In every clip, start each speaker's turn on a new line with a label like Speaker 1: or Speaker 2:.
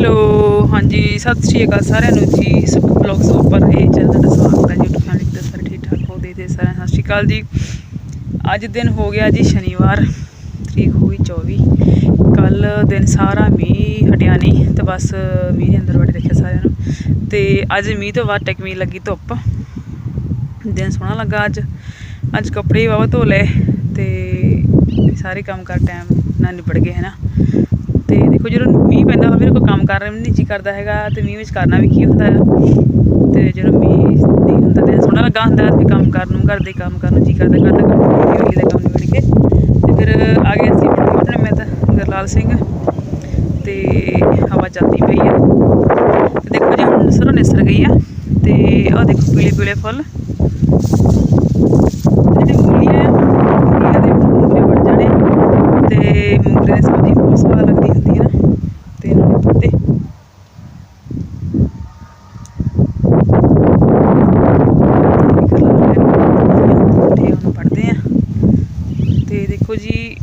Speaker 1: Hello ਹਾਂਜੀ, ਸਤਿ ਸ਼੍ਰੀ ਅਕਾਲ ਸਾਰਿਆਂ ਨੂੰ ਜੀ। ਸੁਖ ਬਲੌਗਸ ਉੱਪਰ ਇਹ ਚੈਨਲ ਦਾ ਸਵਾਗਤ ਹੈ, YouTube ਚੈਨਲ ਤੇ ਸਾਰੇ ਠੀਕ ਠਾਕ ਹੋ, ਦੇ ਤੇ ਸਾਰਿਆਂ ਸਤਿ ਸ਼੍ਰੀ ਅਕਾਲ ਜੀ। ਅੱਜ ਦਿਨ ਹੋ ਗਿਆ ਜੀ ਸ਼ਨੀਵਾਰ, ਤਰੀਕ ਹੋ ਗਈ 24 ਕੱਲ ਦਿਨ ਸਾਰਾ ਮੀਂਹ ਹਟਿਆ ਨਹੀਂ, ਤੇ ਬਸ ਮੀਂਹ ਦੇ ਅੰਦਰ ਵੜੇ ਰੱਖਿਆ ਸਾਰਿਆਂ ਨੂੰ। ਤੇ ਅੱਜ ਮੀਂਹ ਤੋਂ ਬਾਅਦ ਟਕਮੀ ਲੱਗੀ ਧੁੱਪ। ਦਿਨ ਸੋਹਣਾ ਲੱਗਾ ਅੱਜ। ਅੱਜ ਕੱਪੜੇ ਵਾਵਾ ਧੋ ਲਏ, ਤੇ ਸਾਰੇ ਕੰਮ ਕਰ ਟਾਈਮ ਨਾਲ ਨਿਬੜ ਗਏ, ਹੈ ਨਾ? ਤੇ ਦੇਖੋ ਜਦੋਂ ਮੀਂਹ ਪੈਂਦਾ ਹੋਵੇ ਕੋਈ ਕੰਮ ਕਰਨ ਵੀ ਨਹੀਂ ਜੀ ਕਰਦਾ ਹੈਗਾ ਤੇ ਮੀਂਹ ਵਿੱਚ ਕਰਨਾ ਵੀ ਕੀ ਹੁੰਦਾ ਆ। ਤੇ ਜਦੋਂ ਮੀਂਹ ਨਹੀਂ ਹੁੰਦਾ ਤੇ ਸੋਹਣਾ ਲੱਗਾ ਹੁੰਦਾ ਤੇ ਕੰਮ ਕਰਨ ਨੂੰ, ਘਰ ਦੇ ਕੰਮ ਕਰਨ ਨੂੰ ਜੀ ਕਰਦਾ ਕਰਦਾ ਕਰਦਾ ਹੋਈ ਦਾ ਕੰਮ ਨਿਬੜ ਕੇ। ਤੇ ਫਿਰ ਆ ਗਏ ਅਸੀਂ ਪਟਨੇ ਮੈਂ ਤਾਂ ਗਰਲਾਲ ਸਿੰਘ ਤੇ ਹਵਾ ਚੱਲਦੀ ਪਈ ਹੈ ਤੇ ਦੇਖੋ ਜੀ ਹੁਣ ਸਰੋਂ ਨਿਸਰ ਗਈ ਆ ਤੇ ਆਹ ਦੇਖੋ ਪੀਲੇ ਪੀਲੇ ਫੁੱਲ ਜਿਹੜੇ ਮੂਲੀਆਂ ਆ ਮੂਲੀਆਂ ਦੇ ਮੂੰਗਰੇ ਬਣ ਜਾਣੇ ਤੇ ਮੂੰਗਰੇ ਦੀ ਸਬਜ਼ੀ ਬਹੁਤ ਸਵਾਦ ਲੱਗਦੀ ਹੁੰਦੀ ਹੈ ਨਾ ਤੇ ਇਹਨਾਂ ਦੇ ਪੱਤੇ ਪੱਠੇ ਉਹਨੂੰ ਪੜਦੇ ਆ ਤੇ ਦੇਖੋ ਜੀ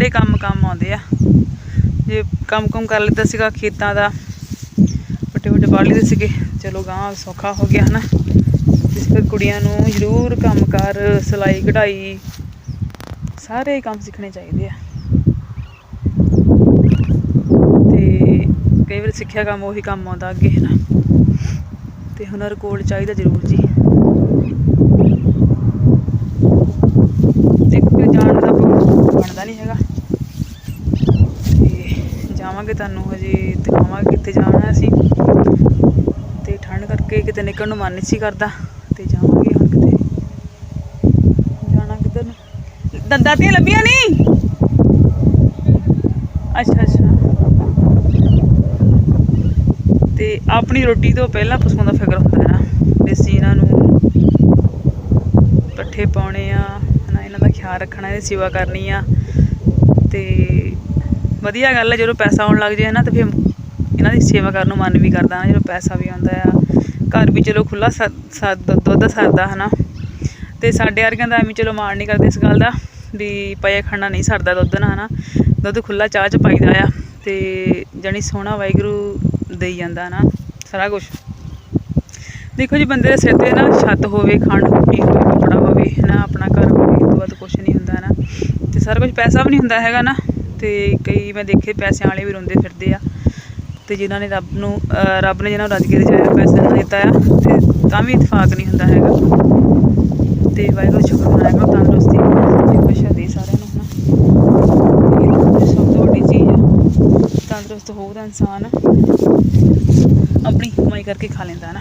Speaker 1: ਹੱਥੀ ਕੰਮ ਕੰਮ ਆਉਂਦੇ ਆ। ਜੇ ਕੰਮ ਕੰਮ ਕਰ ਲਿੱਤਾ ਸੀਗਾ ਖੇਤਾਂ ਦਾ, ਵੱਡੇ ਵੱਡੇ ਬਾੜ ਲਈਦੇ ਸੀਗੇ। ਚਲੋ ਗਾਂ ਸੌਖਾ ਹੋ ਗਿਆ ਹਨਾ। ਇਸ ਫਿਰ ਕੁੜੀਆਂ ਨੂੰ ਜ਼ਰੂਰ ਕੰਮ ਕਰ, ਸਿਲਾਈ, ਕਢਾਈ, ਸਾਰੇ ਕੰਮ ਸਿੱਖਣੇ ਚਾਹੀਦੇ ਆ। ਤੇ ਕਈ ਵਾਰ ਸਿੱਖਿਆ ਕੰਮ ਉਹੀ ਕੰਮ ਆਉਂਦਾ ਅੱਗੇ ਹੈ ਨਾ ਤੇ ਹੁਨਰ ਕੋਲ ਚਾਹੀਦਾ ਜ਼ਰੂਰ ਜੀ ਦੇਖੋ ਕਿ ਜਾਣ ਦਾ ਬਣਦਾ ਨਹੀਂ ਹੈਗਾ ਤੇ ਜਾਵਾਂਗੇ ਤੁਹਾਨੂੰ ਹਜੇ ਦਿਖਾਵਾਂਗੇ ਕਿੱਥੇ ਜਾਣਾ ਅਸੀਂ। ਤੇ ਠੰਡ ਕਰਕੇ ਕਿਤੇ ਨਿਕਲਣ ਨੂੰ ਮਨ ਨਹੀਂ ਸੀ ਕਰਦਾ। ਤੇ ਜਾਵਾਂਗੇ ਹੁਣ ਕਿਤੇ। ਜਾਣਾ ਕਿੱਧਰ ਨੂੰ? ਦੰਦਾਂ ਤੇ ਲੱਭੀਆਂ ਨਹੀਂ ਅੱਛਾ ਅੱਛਾ। ਤੇ ਆਪਣੀ ਰੋਟੀ ਤੋਂ ਪਹਿਲਾਂ ਪਸ਼ੂਆਂ ਦਾ ਫਿਕਰ ਹੁੰਦਾ ਹੈ ਨਾ। ਵੀ ਅਸੀਂ ਇਹਨਾਂ ਨੂੰ ਪੱਠੇ ਪਾਉਣੇ ਆ, ਹਨਾ, ਇਹਨਾਂ ਦਾ ਖਿਆਲ ਰੱਖਣਾ, ਇਹਦੀ ਸੇਵਾ ਕਰਨੀ ਆ। ਤੇ ਵਧੀਆ ਗੱਲ ਹੈ, ਜਦੋਂ ਪੈਸਾ ਆਉਣ ਲੱਗ ਜਾਏ ਨਾ ਤੇ ਫਿਰ ਇਹਨਾਂ ਦੀ ਸੇਵਾ ਕਰਨ ਨੂੰ ਮਨ ਵੀ ਕਰਦਾ ਨਾ ਜਦੋਂ ਪੈਸਾ ਵੀ ਆਉਂਦਾ ਆ। ਘਰ ਵੀ ਚਲੋ ਖੁੱਲਾ ਦੁੱਧ ਸਰਦਾ ਹਨਾ। ਤੇ ਸਾਡੇ ਵਰਗਿਆਂ ਦਾ ਐਵੇਂ ਚਲੋ ਮਾਣ ਨਹੀਂ ਕਰਦੇ ਇਸ ਗੱਲ ਦਾ, ਵੀ ਪਿਆ ਖਾਣਾ ਨਹੀਂ ਸਰਦਾ ਦੁੱਧ ਨਾਲ ਹਨਾ। ਦੁੱਧ ਖੁੱਲਾ ਚਾਹ ਚ ਪਾਈਦਾ ਆ, ਤੇ ਜਣੀ ਸੋਹਣਾ ਵਾਹਿਗੁਰੂ ਦੇਈ ਜਾਂਦਾ ਨਾ ਸਾਰਾ ਕੁਝ ਦੇਖੋ ਜੀ, ਬੰਦੇ ਦੇ ਸਿਰ ਤੇ ਨਾ ਛੱਤ ਹੋਵੇ, ਖੰਡ ਰੋਟੀ ਹੋਵੇ, ਕੱਪੜਾ ਹੋਵੇ ਨਾ ਆਪਣਾ ਘਰ ਹੋਵੇ ਤੋਂ ਬਾਅਦ ਕੁਝ ਨਹੀਂ ਹੁੰਦਾ ਨਾ ਤੇ ਸਾਰਾ ਕੁਝ ਪੈਸਾ ਵੀ ਨਹੀਂ ਹੁੰਦਾ ਹੈਗਾ ਨਾ। ਤੇ ਕਈ ਮੈਂ ਦੇਖੇ ਪੈਸਿਆਂ ਵਾਲੇ ਵੀ ਰੋਂਦੇ ਫਿਰਦੇ ਆ। ਤੇ ਜਿਨ੍ਹਾਂ ਨੇ ਰੱਬ ਨੂੰ ਰੱਬ ਨੇ ਜਿਹਨਾਂ ਨੂੰ ਰੱਜ ਕੇ ਰਜਾਇਆ ਪੈਸਾ ਨਾ ਦਿੱਤਾ ਆ, ਤੇ ਤਾਂ ਵੀ ਇਤਫਾਕ ਨਹੀਂ ਹੁੰਦਾ ਹੈਗਾ। ਤੇ ਵਾਹਿਗੁਰੂ ਸ਼ੁਕਰ ਮਨਾਇਆ ਕਰੋ, ਤੰਦਰੁਸਤੀ ਤੇ ਖੁਸ਼ੀ ਦੇ ਸਾਰਿਆਂ ਨੂੰ, ਹਨਾ? ਇਹ ਸਭ ਤੋਂ ਵੱਡੀ ਚੀਜ਼ ਆ। ਤੰਦਰੁਸਤ ਹੋਊਗਾ ਇਨਸਾਨ, ਆਪਣੀ ਕਮਾਈ ਕਰਕੇ ਖਾ ਲੈਂਦਾ ਨਾ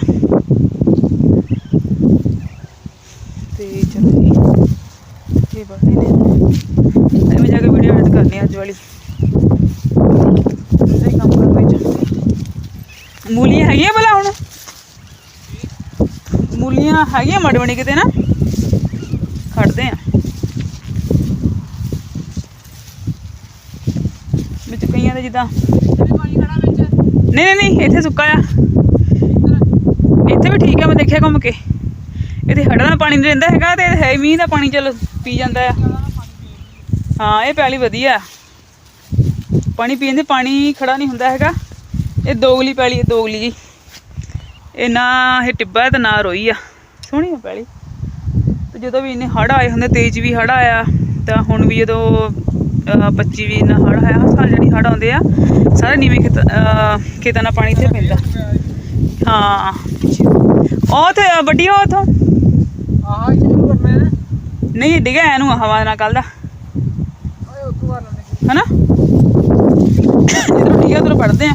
Speaker 1: ਤੇ ਚਲੋ ਜੀ ਇਹ ਬਰਦੇ ਨੇ ਐਵੇਂ ਜਾ ਕੇ ਵੀਡੀਓ ਐਡ ਕਰਨੀ ਅੱਜ ਵਾਲੀ। ਹੀ ਕੰਮ ਕਰ ਵਿੱਚ। ਮੂਲੀਆਂ ਹੈਗੀਆਂ ਭਲਾ ਹੁਣ? ਮੂਲੀਆਂ ਹੈਗੀਆਂ ਮੜਵਣੀ ਕਿਤੇ ਨਾ? ਖੜਦੇ ਆ। ਵਿੱਚ ਕਈਆਂ ਦੇ ਜਿੱਦਾਂ ਨਹੀਂ ਨਹੀਂ ਨਹੀਂ ਇੱਥੇ ਸੁੱਕਾ ਆ। ਇੱਥੇ ਵੀ ਠੀਕ ਆ ਮੈਂ ਦੇਖਿਆ ਘੁੰਮ ਕੇ। ਇੱਥੇ ਹੜਾਂ ਦਾ ਪਾਣੀ ਨਹੀਂ ਰਹਿੰਦਾ ਹੈਗਾ ਤੇ ਹੈ ਮੀਂਹ ਦਾ ਪਾਣੀ ਚਲ ਪੀ ਜਾਂਦਾ ਆ। ਹਾਂ ਇਹ ਪੈਲੀ ਵਧੀਆ। ਪਾਣੀ ਪੀਣ ਦੇ ਪਾਣੀ ਖੜਾ ਨਹੀਂ ਹੁੰਦਾ ਹੈਗਾ। ਇਹ ਦੋਗਲੀ ਪੈਲੀ ਹੈ ਦੋਗਲੀ ਜੀ। ਇਹ ਨਾ ਇਹ ਟਿੱਬਾ ਤੇ ਨਾ ਰੋਈ ਆ। ਸੋਹਣੀ ਆ ਪੈਲੀ ਤੇ ਜਦੋਂ ਵੀ ਇੰਨੇ ਹੜ ਆਏ ਹੁੰਦੇ ਤੇਜ਼ ਵੀ ਹੜ ਆਇਆ ਤਾਂ ਹੁਣ ਵੀ ਜਦੋਂ ਅਹ 25 ਵੀ ਇੰਨਾ ਹੜ ਆਇਆ ਹਰ ਸਾਲ ਜਿਹੜੀ ਹੜ ਆਉਂਦੇ ਆ ਸਾਰੇ ਨੀਵੇਂ ਖੇਤ ਨਾਲ ਪਾਣੀ ਇੱਥੇ ਪੈਂਦਾ। ਹਾਂ। ਉਹ ਤੇ ਵੱਡੀ ਉਹ ਉਥੋਂ?
Speaker 2: ਆਹ ਸ਼ੁਰੂ ਕਰਨਾ
Speaker 1: ਨਹੀਂ ਡਿੱਗਾ ਇਹਨੂੰ ਹਵਾ ਨਾਲ ਕੱਲ ਦਾ। ਹਨਾ? ਇਧਰੋਂ ਡਿੱਗਾ ਉਧਰੋਂ ਪੜਦੇ ਆ।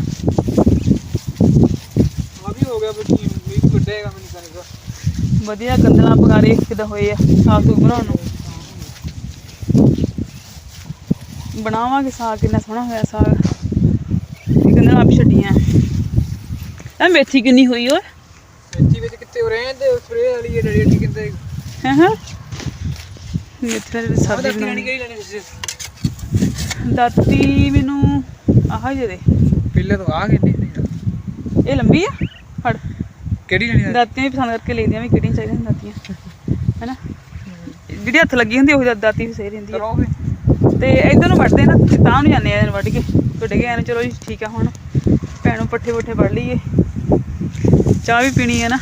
Speaker 2: ਆ ਵੀ ਹੋ ਗਿਆ ਬੱਚੀ ਵੀ ਕੱਢੇਗਾ ਮੈਨੂੰ ਕਣਕ
Speaker 1: ਵਧੀਆ ਗੰਦਲਾਂ ਪਗਾਰੇ ਕਿਦਾਂ ਹੋਏ ਆ ਸਾਗ ਸੂਗ ਬਣਾਉਣ ਨੂੰ। ਬਣਾਵਾਂਗੇ ਸਾਗ ਕਿੰਨਾ ਸੋਹਣਾ ਹੋਇਆ ਸਾਗ। ਇਹ ਗੰਦਲਾਂ ਆਪ ਛੱਡੀਆਂ। ਮੇਥੀ ਕਿੰਨੀ ਹੋਈ ਓਏ?
Speaker 2: ਇੱਥੇ ਵਿੱਚ ਕਿੱਥੇ ਹੋ ਰਹੇ ਤੇ ਸਪਰੇ ਵਾਲੀ ਇਹ ਡੜੀ ਕਿੰਦੇ
Speaker 1: ਹਾਂ ਹਾਂ। ਮੇਥੀ ਦੀ
Speaker 2: ਸਬਜ਼ੀ
Speaker 1: ਸਬਜ਼ੀ
Speaker 2: ਬਣਾਣੀ
Speaker 1: ਬਣਾਉਣੀ।
Speaker 2: ਕਿਹੜੀ ਲੈਣੀ ਤੁਸੀਂ?
Speaker 1: ਦਾਤੀ ਮੈਨੂੰ ਆਹ ਜਿਹਦੇ
Speaker 2: ਪਹਿਲੇ ਤੋਂ ਆ ਕਿੰਨੀ
Speaker 1: ਇਹ ਲੰਬੀ ਆ? ਫੜ।
Speaker 2: ਕਿਹੜੀ ਲੈਣੀ
Speaker 1: ਦਾਤੀਆਂ ਵੀ ਪਸੰਦ ਕਰਕੇ ਲਈਦੀਆਂ ਵੀ ਕਿਹੜੀਆਂ ਚਾਹੀਦੀਆਂ ਦਾਤੀਆਂ। ਹੈਨਾ? ਜਿਹੜੀ ਹੱਥ ਲੱਗੀ ਹੁੰਦੀ ਉਹ ਦਾਤੀ ਸਹੀ ਰਹਿੰਦੀ ਆ।
Speaker 2: ਕਰੋ ਫੇ
Speaker 1: ਤੇ ਇਧਰ ਨੂੰ ਵੱਢਦੇ ਨਾ ਤੇ ਤਾਂ ਨੂੰ ਜਾਂਦੇ ਆ ਇਹਨੂੰ ਵੱਢ ਕੇ। ਟੁੱਟ ਗਏ ਇਹਨੂੰ ਚਲੋ ਜੀ ਠੀਕ ਆ ਹੁਣ। ਭੈਣੋਂ ਪੱਠੇ ਪੁੱਠੇ ਵੜ ਲਈਏ। ਚਾਹ ਵੀ ਪੀਣੀ ਹੈ ਨਾ।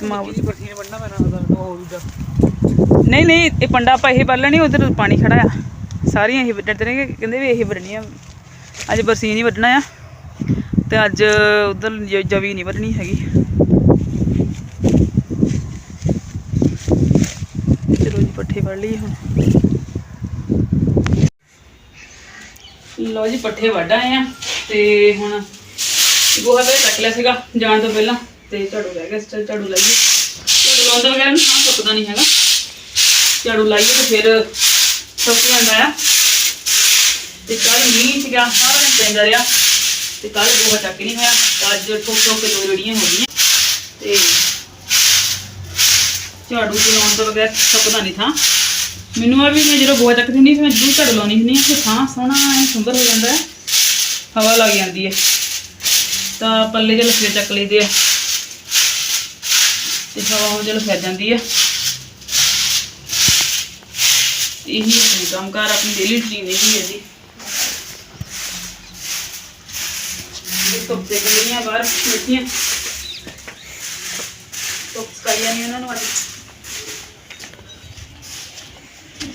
Speaker 1: ਤੇ ਮਾਂ
Speaker 2: ਕੀ ਬਰਸੀਨ ਵੱਢਣਾ ਨਾ ਉਹਦਾ ਉਹ ਦੂਜਾ
Speaker 1: ਨਹੀਂ ਨਹੀਂ ਇਹ ਪੰਡਾ ਆਪਾਂ ਇਹ ਵੱਢ ਲੈਣੀ ਉਧਰ ਪਾਣੀ ਖੜਾ ਆ। ਸਾਰੀਆਂ ਇਹ ਵੱਢਦੇ ਨੇ ਕਹਿੰਦੇ ਵੀ ਇਹ ਵੱਢਣੀਆਂ ਅੱਜ ਬਰਸੀਨ ਹੀ ਵੱਢਣਾ ਆ ਤੇ ਅੱਜ ਉਧਰ ਜਵੀ ਨਹੀਂ ਵੱਢਣੀ ਹੈਗੀ। ਚਲੋ ਜੀ, ਪੱਠੇ ਵੱਢ ਲਈਏ ਹੁਣ। ਲਓ ਜੀ, ਪੱਠੇ ਵੱਢ ਆਏ ਆ ਤੇ ਹੁਣ ਗੋਹਾ ਤੇ ਕੱਟ ਲਿਆ ਸੀਗਾ ਜਾਣ ਤੋਂ ਪਹਿਲਾਂ ਤੇ ਝਾੜੂ ਰਹਿ ਗਿਆ ਸੀ ਚੱਲ ਝਾੜੂ ਲਾਈਏ। ਝਾੜੂ ਲਾਉਣ ਤੋਂ ਨਾ ਸੁੱਕਦਾ ਨਹੀਂ ਹੈਗਾ। ਝਾੜੂ ਲਾਈਏ ਤੇ ਫਿਰ ਸੁੱਕ ਜਾਂਦਾ ਆ ਤੇ ਕੱਲ ਮੀਂਹ ਸੀਗਾ, ਸਾਰਾ ਦਿਨ ਪੈਂਦਾ ਰਿਹਾ। ਤੇ ਕੱਲ ਗੋਹਾ ਚੱਕ ਨਹੀਂ ਹੋਇਆ ਤਾਂ ਅੱਜ ਠੋਕ ਠੋਕ ਕੇ ਦੋ ਰੜੀਆਂ ਹੋ ਗਈਆਂ। ਤੇ ਝਾੜੂ ਚਲਾਉਣ ਤੋਂ ਬਗੈਰ ਸੁੱਕਦਾ ਨਹੀਂ ਥਾਂ। ਮੈਨੂੰ ਆ ਵੀ ਮੈਂ ਜਦੋਂ ਗੋਹਾ ਚੱਕਦੀ ਨਹੀਂ ਫਿਰ ਮੈਂ ਜ਼ਰੂਰ ਝਾੜੂ ਲਾਉਣੀ ਹੁੰਦੀ ਹਾਂ। ਤੇ ਥਾਂ ਸੋਹਣਾ ਐ ਸੁੰਦਰ ਹੋ ਜਾਂਦਾ ਹੈ। ਹਵਾ ਲੱਗ ਜਾਂਦੀ ਹੈ। ਤਾਂ ਪੱਲੇ ਜਿਹੇ ਲਫੇ ਚੱਕ ਲਈਦੇ ਆ। ਤੇ ਹਵਾ ਹੋ ਜਦੋਂ ਫਿਰ ਜਾਂਦੀ ਹੈ। ਇਹੀ ਆਪਣੀ ਕੰਮਕਾਰ ਆਪਣੀ ਡੇਲੀ ਰੁਟੀਨ ਇਹੀ ਹੈ ਜੀ। ਧੁੱਪ ਤੇ ਗਲੀਆਂ ਬਾਹਰ ਬੈਠੀਆਂ। ਧੁੱਪ ਸਕਾਈਆਂ ਨਹੀਂ ਉਹਨਾਂ ਨੂੰ ਅੱਜ।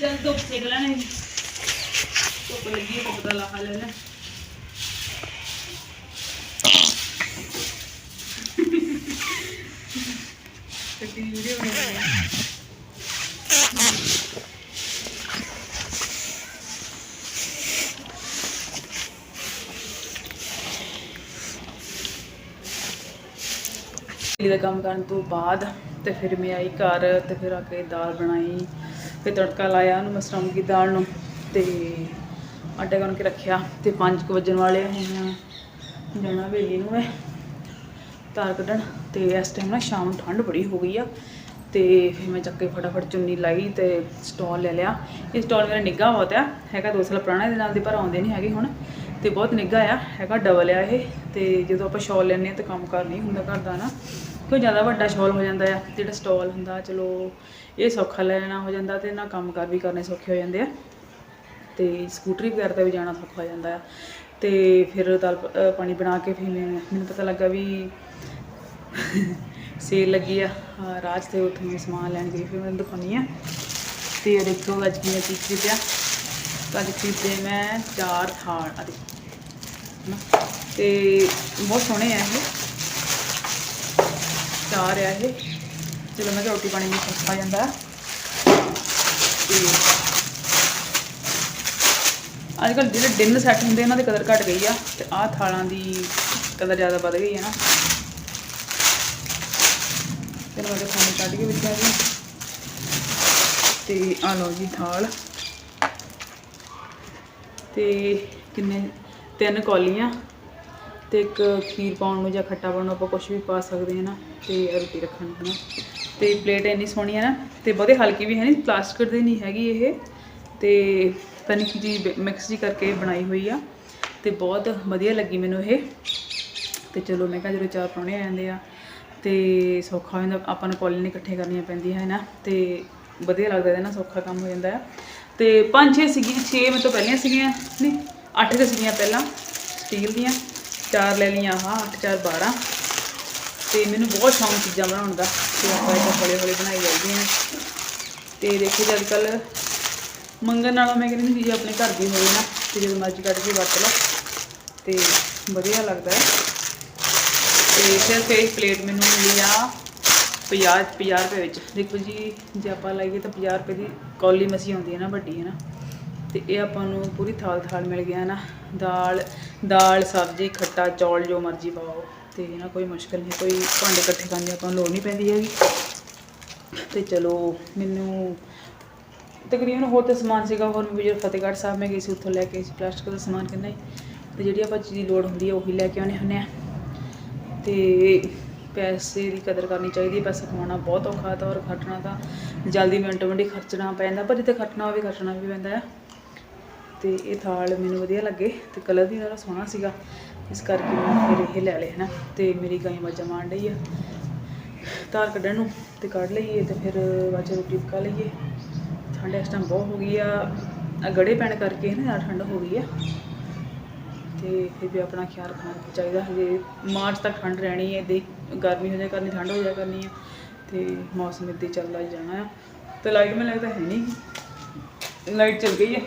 Speaker 1: ਜਦ ਧੁੱਪ ਸੇਕ ਲੈਣੇ ਧੁੱਪ ਲੱਗੀ ਧੁੱਪ ਦਾ ਲਾਹਾ ਲੈਣਾ। ਕੱਟੀ ਵੀਡੀਓ ਬਣਾਉਣੀ ਦਾ ਕੰਮ ਕਰਨ ਤੋਂ ਬਾਅਦ ਤੇ ਫਿਰ ਮੈਂ ਆਈ ਘਰ ਤੇ ਫਿਰ ਆ ਕੇ ਦਾਲ ਬਣਾਈ, ਫਿਰ ਤੜਕਾ ਲਾਇਆ ਉਹਨੂੰ ਮਸਰਮ ਦੀ ਦਾਲ ਨੂੰ ਤੇ ਆਟਾ ਗੁੰਨ ਕੇ ਰੱਖਿਆ ਤੇ 5 ਵਜਣ ਵਾਲੇ ਆ। ਹੁਣ ਜਾਣਾ ਵੇਲੀ ਨੂੰ ਮੈਂ ਤਾਰ ਕੱਢਣ ਤੇ ਇਸ ਟਾਈਮ ਨਾ ਸ਼ਾਮ ਨੂੰ ਠੰਡ ਬੜੀ ਹੋ ਗਈ ਆ ਤੇ ਫਿਰ ਮੈਂ ਚੱਕੇ ਫਟਾਫਟ ਚੁੰਨੀ ਲਾਈ ਤੇ ਸਟਾਲ ਲੈ ਲਿਆ। ਇਹ ਸਟਾਲ ਮੇਰਾ ਨਿੱਘਾ ਬਹੁਤ ਆ, ਹੈਗਾ ਦੋ ਸਾਲ ਪੁਰਾਣਾ, ਇਹਦੇ ਨਾਲ ਦੇ ਪਰ ਆਉਂਦੇ ਨਹੀਂ ਹੈਗੇ ਹੁਣ ਤੇ ਬਹੁਤ ਨਿੱਘਾ ਆ, ਹੈਗਾ ਡਬਲ ਆ ਇਹ ਤੇ ਜਦੋਂ ਆਪਾਂ ਸ਼ਾਲ ਲੈਂਦੇ ਆ ਤੇ ਕੰਮ ਕਰ ਨਹੀਂ ਹੁੰਦਾ ਘਰ ਦਾ ਨਾ ਕੋਈ ਜ਼ਿਆਦਾ ਵੱਡਾ ਸ਼ਾਲ ਹੋ ਜਾਂਦਾ ਆ, ਜਿਹੜਾ ਸਟਾਲ ਹੁੰਦਾ, ਚਲੋ ਇਹ ਸੌਖਾ ਲੈਣਾ ਹੋ ਜਾਂਦਾ ਤੇ ਨਾ ਕੰਮ ਕਰ ਵੀ ਕਰਨੇ ਸੌਖੇ ਹੋ ਜਾਂਦੇ ਆ। ਤੇ ਸਕੂਟਰੀ ਵਗੈਰਾ ਤੇ ਵੀ ਜਾਣਾ ਸੌਖਾ ਹੋ ਜਾਂਦਾ ਆ। ਤੇ ਫਿਰ ਦਾਲ ਪਾਣੀ ਬਣਾ ਕੇ ਫਿਰ ਮੈਂ, ਮੈਨੂੰ ਪਤਾ ਲੱਗਾ ਵੀ ਸੇਲ ਲੱਗੀ ਆ ਆਹ ਰਾਜ ਤੇ ਉੱਥੇ ਮੈਂ ਸਮਾਨ ਲੈਣ ਗਈ, ਫਿਰ ਮੈਂ ਦਿਖਾਉਣੀ ਆ। ਤੇ ਦੇਖੋ ਅੱਜ ਕੀ ਚੀਜ਼ ਖਰੀਦਿਆ। ਤਾਂ ਅੱਜ ਖਰੀਦੇ ਮੈਂ ਚਾਰ ਥਾਲ ਆ ਦੇਖੋ, ਹਨਾ। ਤੇ ਬਹੁਤ ਸੋਹਣੇ ਆ ਇਹ। ਚਾਰ ਆ ਇਹ। ਚਲੋ ਮੈਂ ਕਿਹਾ ਰੋਟੀ ਪਾਣੀ ਵੀ ਸੌਖਾ ਜਾਂਦਾ। ਤੇ ਅੱਜ ਕੱਲ੍ਹ ਜਿਹੜੇ ਡਿਨਰ ਸੈੱਟ ਹੁੰਦੇ, ਇਹਨਾਂ ਦੀ ਕਦਰ ਘਟ ਗਈ ਆ ਤੇ ਆਹ ਥਾਲਾਂ ਦੀ ਕਦਰ ਜ਼ਿਆਦਾ ਵੱਧ ਗਈ ਹੈ ਨਾ। ਫਿਰ ਮੈਂ ਖਾਣੇ ਕੱਢ ਕੇ ਵਿੱਚ ਆ ਗਈ। ਤੇ ਆ ਲਓ ਜੀ ਥਾਲ। ਤੇ ਕਿੰਨੇ, ਤਿੰਨ ਕੌਲੀਆਂ। ਤੇ ਇੱਕ ਖੀਰ ਪਾਉਣ ਨੂੰ ਜਾਂ ਖੱਟਾ ਪਾਉਣ ਨੂੰ ਆਪਾਂ ਕੁਝ ਵੀ ਪਾ ਸਕਦੇ ਹਾਂ ਨਾ, ਤੇ ਰੋਟੀ ਰੱਖਣ ਨੂੰ ਨਾ ਤੇ ਪਲੇਟ ਇੰਨੀ ਸੋਹਣੀ ਹੈ ਨਾ, ਤੇ ਬਹੁਤੇ ਹਲਕੀ ਵੀ ਹੈ ਨਹੀਂ ਪਲਾਸਟਿਕ ਦੀ ਨਹੀਂ ਹੈਗੀ ਇਹ। ਤੇ ਪਤਾ ਨਹੀਂ ਕੀ ਮਿਕਸ ਜੀ ਕਰਕੇ ਬਣਾਈ ਹੋਈ ਆ, ਤੇ ਬਹੁਤ ਵਧੀਆ ਲੱਗੀ ਮੈਨੂੰ ਇਹ। ਤੇ ਚਲੋ ਮੈਂ ਕਿਹਾ ਜਦੋਂ ਚਾਰ ਪ੍ਰਾਹੁਣੇ ਆ ਜਾਂਦੇ ਆ, ਤੇ ਸੌਖਾ ਹੋ ਜਾਂਦਾ, ਆਪਾਂ ਨੂੰ ਕੌਲੀ ਨਹੀਂ ਇਕੱਠੇ ਕਰਨੀਆਂ ਪੈਂਦੀਆਂ ਹੈ ਨਾ ਤੇ ਵਧੀਆ ਲੱਗਦਾ ਇਹਦਾ ਨਾਲ ਸੌਖਾ ਕੰਮ ਹੋ ਜਾਂਦਾ ਆ। ਤੇ ਪੰਜ ਛੇ ਸੀਗੀਆਂ, ਛੇ ਮੇਰੇ ਤੋਂ ਪਹਿਲੀਆਂ ਸੀਗੀਆਂ, ਨਹੀਂ, ਅੱਠ ਕੁ ਸੀਗੀਆਂ ਪਹਿਲਾਂ, ਸਟੀਲ ਦੀਆਂ। ਚਾਰ ਲੈ ਲਈਆਂ, ਆਹ 8 4 12 ਤੇ ਮੈਨੂੰ ਬਹੁਤ ਸ਼ੌਂਕ ਚੀਜ਼ਾਂ ਬਣਾਉਣ ਦਾ, ਤੇ ਆਪਾਂ ਇਹ ਹੌਲੀ ਹੌਲੀ ਬਣਾਈ ਜਾਂਦੀਆਂ ਨੇ ਤੇ ਦੇਖੋ ਜੀ ਅੱਜ ਕੱਲ ਮੰਗਣ ਨਾਲੋਂ ਮੈਂ ਕਹਿੰਦੀ ਹੁੰਦੀ ਜੇ ਆਪਣੇ ਘਰ ਦੀ ਹੋਵੇ ਨਾ, ਤੇ ਜਦੋਂ ਮਰਜ਼ੀ ਕੱਢ ਕੇ ਵਰਤ ਲਓ। ਤੇ ਵਧੀਆ ਲੱਗਦਾ ਹੈ। ਤੇ ਸਿਰਫ ਇਹ ਪਲੇਟ ਮੈਨੂੰ ਮਿਲੀ ਆ 50 50 ਰੁਪਏ ਵਿੱਚ। ਦੇਖੋ ਜੀ, ਜੇ ਆਪਾਂ ਲਾਈਏ ਤਾਂ 50 ਰੁਪਏ ਦੀ ਕੌਲੀ ਮਸੀ ਆਉਂਦੀ ਹੈ ਨਾ, ਵੱਡੀ ਹੈ ਨਾ। ਤੇ ਇਹ ਆਪਾਂ ਨੂੰ ਪੂਰੀ ਥਾਲ ਥਾਲ ਮਿਲ ਗਿਆ ਨਾ। ਦਾਲ ਦਾਲ, ਸਬਜ਼ੀ, ਖੱਟਾ, ਚੌਲ ਜੋ ਮਰਜ਼ੀ ਪਾਓ। ਤੇ ਨਾ ਕੋਈ ਮੁਸ਼ਕਲ ਨਹੀਂ, ਕੋਈ ਭਾਂਡੇ ਇਕੱਠੇ ਕਰਨ ਦੀ ਆਪਾਂ ਨੂੰ ਲੋੜ ਨਹੀਂ ਪੈਂਦੀ ਹੈਗੀ। ਤੇ ਚਲੋ, ਮੈਨੂੰ ਤਕਰੀਬਨ ਹੋਰ ਤਾਂ ਸਮਾਨ ਸੀਗਾ, ਹੋਰ ਮੈਂ ਵਿਜੇ ਫਤਿਹਗੜ੍ਹ ਸਾਹਿਬ ਮੈਂ ਗਈ ਸੀ ਉੱਥੋਂ ਲੈ ਕੇ ਸੀ ਪਲਾਸਟਿਕ ਦਾ ਸਮਾਨ ਕਿੰਨਾ ਹੀ ਤੇ ਜਿਹੜੀ ਆਪਾਂ ਚੀਜ਼ ਦੀ ਲੋੜ ਹੁੰਦੀ ਹੈ ਉਹੀ ਲੈ ਕੇ ਆਉਣੇ ਹੁੰਦੇ ਆ। ਤੇ ਪੈਸੇ ਦੀ ਕਦਰ ਕਰਨੀ ਚਾਹੀਦੀ ਹੈ ਪੈਸਾ ਕਮਾਉਣਾ ਬਹੁਤ ਔਖਾ ਤਾਂ ਔਰ ਖਰਚਣਾ ਤਾਂ ਜਲਦੀ ਮਿੰਟੋ ਮਿੰਟ ਹੀ ਖਰਚਣਾ ਪੈਂਦਾ, ਪਰ ਜਿੱਥੇ ਖਰਚਣਾ ਹੋਵੇ, ਖਰਚਣਾ ਵੀ ਪੈਂਦਾ ਆ। ਤੇ ਇਹ ਥਾਲ ਮੈਨੂੰ ਵਧੀਆ ਲੱਗੇ ਤੇ ਕਲਰ ਵੀ ਉਹਦਾ ਸੋਹਣਾ ਸੀਗਾ। ਇਸ ਕਰਕੇ ਮੈਂ ਫਿਰ ਇਹ ਲੈ ਲਏ ਹਨਾ ਤੇ ਮੇਰੀ ਗਾਈ ਮੱਝਾਂ ਮਾਣ ਰਹੀ ਆ। ਤਾਰ ਕੱਢਣ ਨੂੰ ਤੇ ਕੱਢ ਲਈਏ ਤੇ ਫਿਰ ਬਾਅਦ 'ਚ ਰੋਟੀ ਪਕਾ ਲਈਏ। ਠੰਡ ਇਸ ਟਾਈਮ ਬਹੁਤ ਹੋ ਗਈ ਆ। ਆਹ ਗੜੇ ਪੈਣ ਕਰਕੇ ਨਾ ਜ਼ਿਆਦਾ ਠੰਡ ਹੋ ਗਈ ਆ। ਤੇ ਫਿਰ ਵੀ ਆਪਣਾ ਖਿਆਲ ਰੱਖਣਾ ਚਾਹੀਦਾ ਹਜੇ। ਮਾਰਚ ਤੱਕ ਠੰਡ ਰਹਿਣੀ ਹੈ ਦੇ ਗਰਮੀ ਹੋ ਜਾਇਆ ਕਰਨੀ, ਠੰਡ ਹੋ ਜਾ ਕਰਨੀ ਆ। ਤੇ ਮੌਸਮ ਇੱਦਾਂ ਹੀ ਚੱਲਦਾ ਜਾਣਾ ਆ। ਤੇ ਲਾਈਟ ਮੈਨੂੰ ਲੱਗਦਾ ਹੈ ਨਹੀਂ। ਲਾਈਟ ਚੱਲ ਗਈ ਹੈ